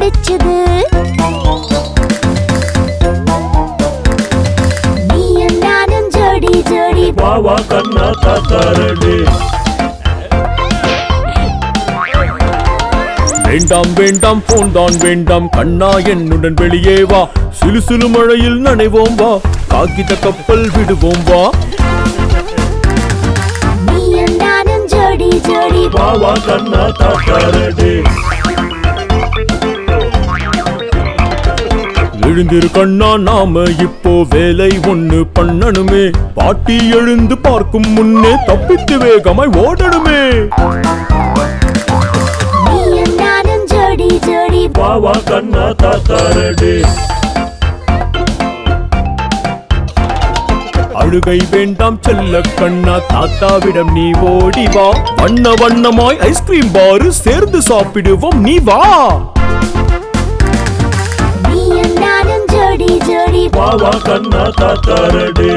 பிடிச்சது நீயும் நானும் ஜோடி ஜோடி. பாவா கண்ணா தாத்தாரடி வேண்டாம் வேண்டாம் போன் தான் வேண்டாம். கண்ணா என்னுடன் வெளியே வா. சிறு சிறு மழையில் நனைவோம் வா. காகித கப்பல் விடுவோம் வா. ஜோடி ஜோடி. வா வா கண்ணா தாத்தாரடி எழுந்திரு கண்ணா நாம இப்போ வேலை ஒண்ணு பண்ணணுமே. பாட்டி எழுந்து பார்க்கும் முன்னே தப்பித்து வேகமாய் ஓடணுமே. ஜோடி ஜோடி வா வா கண்ணா தாத்தாரடி அழுகை வேண்டாம் செல்ல கண்ணா தாத்தாவிடம் நீ ஓடி வா. வண்ண வண்ணமாய் ஐஸ்கிரீம் பாரு சேர்ந்து சாப்பிடுவோம் நீ வா. நீயும் நானும் ஜோடி